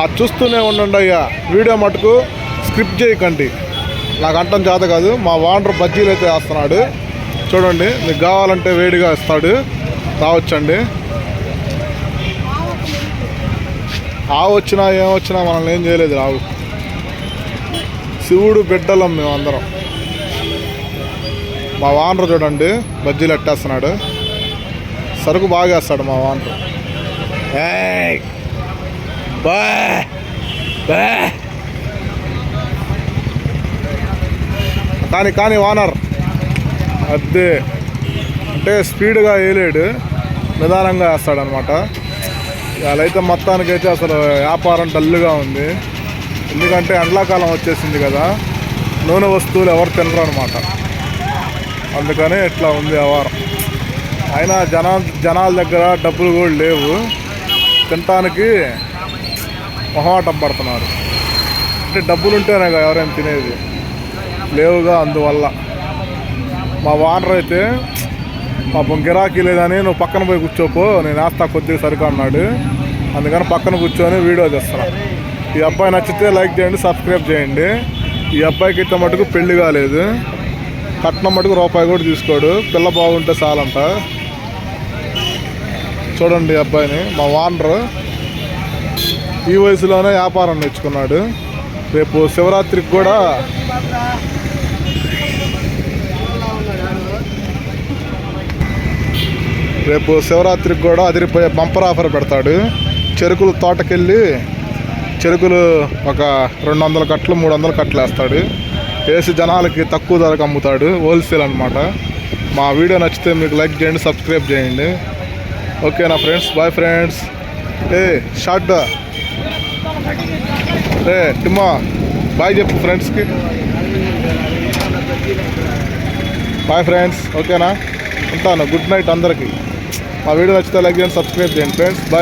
ఆ చూస్తూనే ఉండండి అయ్యా. వీడియో మటుకు స్క్రిప్ట్ చేయకండి. నాకు అంటం చేత కాదు మా వాండర్ బజ్జీలు అయితే వేస్తున్నాడు. చూడండి మీకు కావాలంటే వేడిగా ఇస్తాడు. రావచ్చండి. ఆవు వచ్చినా ఏం వచ్చినా మనల్ని ఏం చేయలేదు రావు. శివుడు బిడ్డలం మేమందరం మా వానరు చూడండి బజ్జీలు ఎట్టేస్తున్నాడు. సరుకు బాగా వేస్తాడు మా వానరు Bah! Bah! కానీ కానీ వానర్. అదే అంటే స్పీడ్గా వేయలేడు నిదానంగా వేస్తాడనమాట. అయితే మొత్తానికైతే అసలు వ్యాపారం డల్గా ఉంది. ఎందుకంటే ఎండాకాలం వచ్చేసింది కదా. నూనె వస్తువులు ఎవరు తినరు అనమాట అందుకనే ఇట్లా ఉంది వ్యవహారం అయినా జనా జనాల దగ్గర డబ్బులు కూడా లేవు. తినటానికి మొహమాటం పడుతున్నారు. అంటే డబ్బులు ఉంటేనే కదా ఎవరైనా తినేది. లేవుగా అందువల్ల. మా వానర్ అయితే పాపం గిరాకీ లేదని నువ్వు పక్కన పోయి కూర్చోపో నేను వేస్తా కొద్దిగా సరిగ్గా అన్నాడు. అందుకని పక్కన కూర్చొని వీడియో తెస్తున్నా. ఈ అబ్బాయి నచ్చితే లైక్ చేయండి సబ్స్క్రైబ్ చేయండి. ఈ అబ్బాయికి అయితే మటుకు పెళ్ళి కాలేదు. కట్నం మటుకు రూపాయి కూడా తీసుకోడు. పిల్ల బాగుంటే చాలంట. చూడండి ఈ అబ్బాయిని మా వానరు ఈ వయసులోనే వ్యాపారం నేర్చుకున్నాడు. రేపు శివరాత్రికి కూడా రేపు శివరాత్రికి కూడా అదిరిపోయే బంపర్ ఆఫర్ పెడతాడు. చెరుకులు తోటకెళ్ళి చెరుకులు ఒక రెండు వందల కట్టలు మూడు వందల కట్టలు వేస్తాడు. వేసి జనాలకి తక్కువ ధరకు అమ్ముతాడు. హోల్సేల్ అనమాట మా వీడియో నచ్చితే మీకు లైక్ చేయండి సబ్స్క్రైబ్ చేయండి. ఓకే నా ఫ్రెండ్స్? Bye friends. ఏ షార్ట్ ఏ టిమ్మా బాయ్ చెప్పు ఫ్రెండ్స్కి. బాయ్ ఫ్రెండ్స్ ఓకేనా? ఉంటాను. గుడ్ నైట్ అందరికీ. మా వీడియో నచ్చితే లైక్ చేయండి సబ్స్క్రైబ్ చేయండి. Friends bye.